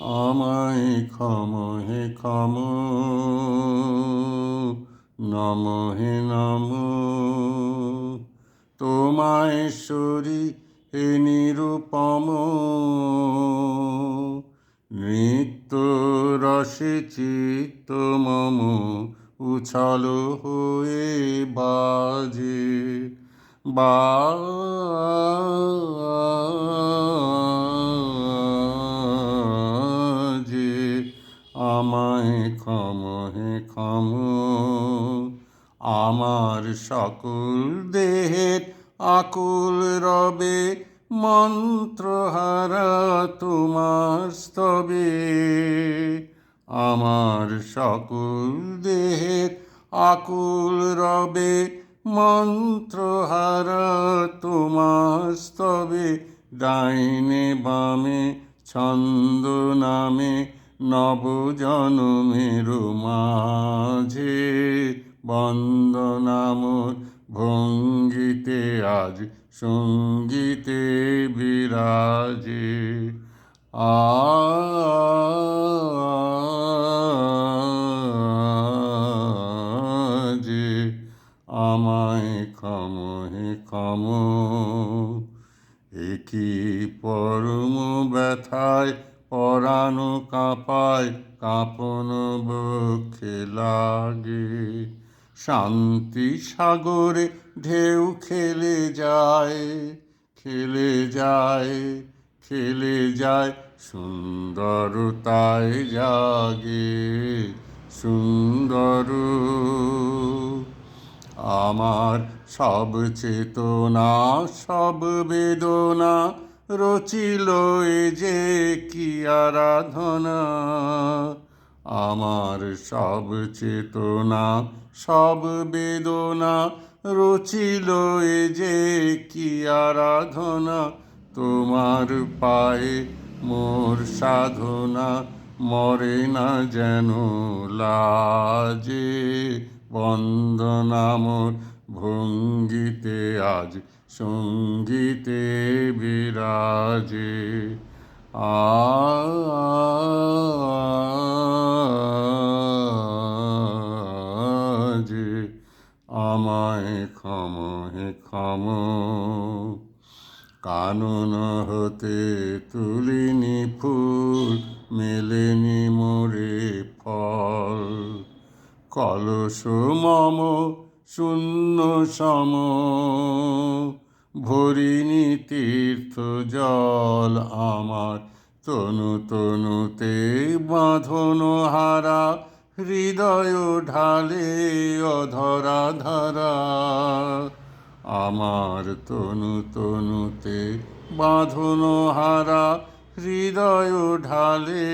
আমায় ক্ষম হে ক্ষম, নম হে নম। তোমায়েশ্বরী হে নিরূপম, নৃত্য রসে চিত্ত মম উছল হয়ে বাজে। বাজে আমায় ক্ষম হে ক্ষম। আমার সকল দেহের আকুল রবে মন্ত্রহারা তোমার স্তবে। আমার সকল দেহের আকুল রবে মন্ত্রহারা তোমার স্তবে। ডাইনে বামে, ছন্দ নামে নবজনমের মাঝে বন্দনাম ভঙ্গিতে আজ সঙ্গীতে বিরাজে। আজে আমায় ক্ষম ক্ষম একই পরম ব্যথায় পরাণ কাঁপায় কাঁপন বক্ষে লাগে। শান্তি সাগরে ঢেউ খেলে যায় খেলে যায় খেলে যায়, সুন্দরতায় জাগে, সুন্দর। আমার সব চেতনা, সব বেদনা রচিল যে কি আরাধনা। আমার সব চেতনা, সব বেদনা রচিল যে কি আরাধনা। তোমার পায়ে মোর সাধনা, মরে না যেন লাজে। বন্দনামর ভঙ্গিতে আজ সঙ্গীতে বিরাজে। আজে আমায় ক্ষম হে ক্ষম। কানন হতে তুলিনি ফুল, মেলেনি মোরে ফল। কলস মম, শূন্য সম। ভরিনি তীর্থ জল আমার। তনু তনুতে বাঁধন হারা, হৃদয় ঢালে অধরা ধারা। আমার তনু তনুতে বাঁধন হারা, হৃদয় ঢালে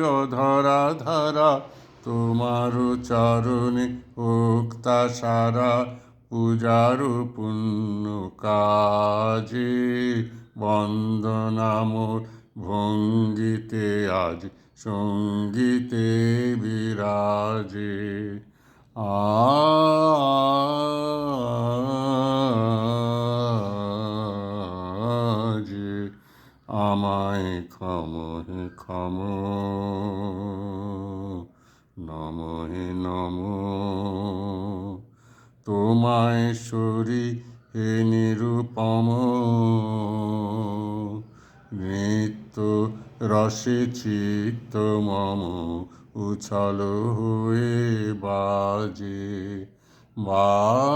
অধরা ধারা। তোমার চরণে উক্তা সারা পূজার পুণ্য কাজে বন্দনামোর ভঙ্গিতে আজ সঙ্গীতে বিরাজে। আজে আমায় ক্ষম হে ক্ষম তোমায় হে নিরূপম। নৃত্য রসে চিত্ত মম উছল হয়ে বাজে। বাজে